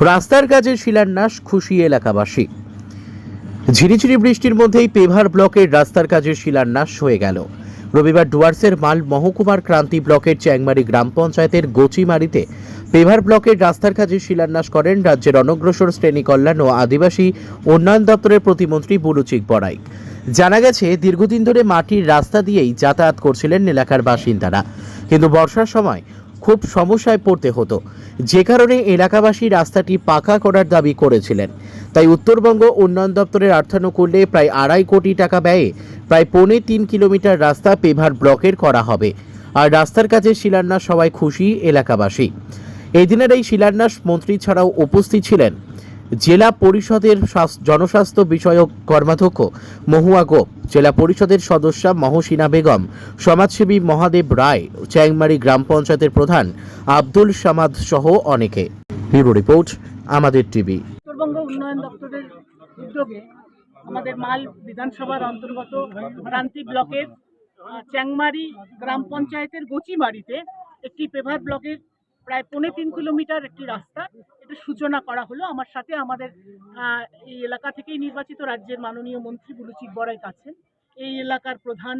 রাস্তার কাজে শিলান্যাস খুশি এলাকাবাসী। ঝিরিঝিরি বৃষ্টির মধ্যেই পেভার ব্লকের রাস্তার কাজের শিলান্যাস হয়ে গেল। রবিবার ডুয়ার্সের মাল মহকুমার ক্রান্তি ব্লকের চ্যাংমারি গ্রাম পঞ্চায়েতের গোচিমারিতে পেভার ব্লকের রাস্তার কাজের শিলান্যাস করেন রাজ্যের অনগ্রসর শ্রেণি কল্যাণ ও আদিবাসী উন্নয়ন দপ্তরের প্রতিমন্ত্রী বুরুচিক বড়াই। জানা গেছে, দীর্ঘদিন ধরে মাটির রাস্তা দিয়েই যাতায়াত করছিলেন এলাকার বাসিন্দারা। কিন্তু বর্ষার সময় খুব সমস্যায় পড়তে হতো। যে কারণে এলাকাবাসী রাস্তাটি পাকা করার দাবি করেছিলেন। তাই উত্তরবঙ্গ উন্নয়ন দপ্তরের অর্থানুকূল্যে প্রায় আড়াই কোটি টাকা ব্যয়ে প্রায় পৌনে তিন কিলোমিটার রাস্তা পেভার ব্লকের করা হবে। আর রাস্তার কাজে শিলান্যাস সবাই খুশি এলাকাবাসী। এদিনের দিনের এই শিলান্যাস মন্ত্রী ছাড়াও উপস্থিত ছিলেন জেলা পরিষদের জনস্বাস্থ্য বিষয়ক কর্মাধ্যক্ষ মহুয়া গোপ, জেলা পরিষদের সদস্যা মহসিনা বেগম, সমাজসেবী মহাদেব রায়, চ্যাংমারি গ্রাম পঞ্চায়েতের প্রধান আব্দুল সামাদ সহ অনেকে। ব্যুরো রিপোর্ট, আমাদের টিভি। উত্তরবঙ্গ উন্নয়ন দপ্তরের উদ্যোগে আমাদের মাল বিধানসভার অন্তর্গত ক্রান্তি ব্লকের চ্যাংমারি গ্রাম পঞ্চায়েতের গোচিমারিতে একটি পেভার ব্লকের প্রায় পৌনে তিন কিলোমিটার একটি রাস্তা সূচনা করা হলো। আমার সাথে আমাদের এই এলাকা থেকেই নির্বাচিত রাজ্যের মাননীয় মন্ত্রী বুলুচিক বড়াই আছেন। এই এলাকার প্রধান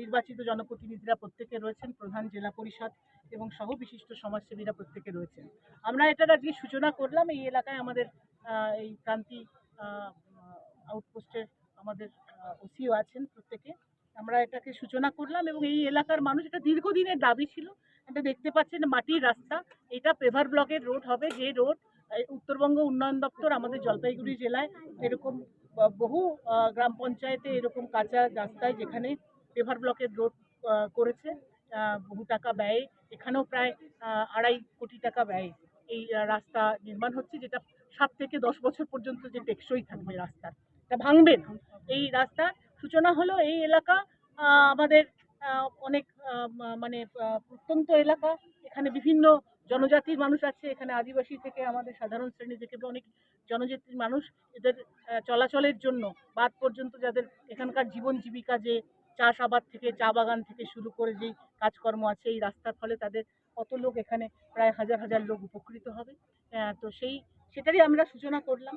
নির্বাচিত জনপ্রতিনিধিরা প্রত্যেকে রয়েছেন, প্রধান জেলা পরিষদ এবং সহ বিশিষ্ট সমাজসেবীরা প্রত্যেকে রয়েছেন। আমরা এটার আজকে সূচনা করলাম, এই এলাকায় আমাদের এই ক্রান্তি আউটপোস্টের আমাদের ওসিও আছেন প্রত্যেকে। আমরা এটাকে সূচনা করলাম এবং এই এলাকার মানুষ, এটা দীর্ঘদিনের দাবি ছিল। এটা দেখতে পাচ্ছেন মাটির রাস্তা। এটা পেভার ব্লকের রোড হবে। যে রোড উত্তরবঙ্গ উন্নয়ন দপ্তর আমাদের জলপাইগুড়ি জেলায় এরকম বহু গ্রাম পঞ্চায়েতে এরকম কাঁচা রাস্তায় যেখানে পেভার ব্লকের রোড করেছে বহু টাকা ব্যয়ে। এখানেও প্রায় আড়াই কোটি টাকা ব্যয়ে এই রাস্তা নির্মাণ হচ্ছে, যেটা সাত থেকে দশ বছর পর্যন্ত যে টেকসই থাকবে রাস্তার। এটা ভাঙবে না। এই রাস্তার সূচনা হলো এই এলাকা আমাদের অনেক মানে প্রত্যন্ত এলাকা। এখানে বিভিন্ন জনজাতির মানুষ আছে। এখানে আদিবাসী থেকে আমাদের সাধারণ শ্রেণি থেকে অনেক জনজাতির মানুষ এদের চলাচলের জন্য বাদ পর্যন্ত যাদের এখানকার জীবন জীবিকা যে চাষাবাদ থেকে, চা বাগান থেকে শুরু করে যেই কাজকর্ম আছে, এই রাস্তার ফলে তাদের কত লোক এখানে প্রায় হাজার হাজার লোক উপকৃত হবে। তো সেই, সেটারই আমরা সূচনা করলাম।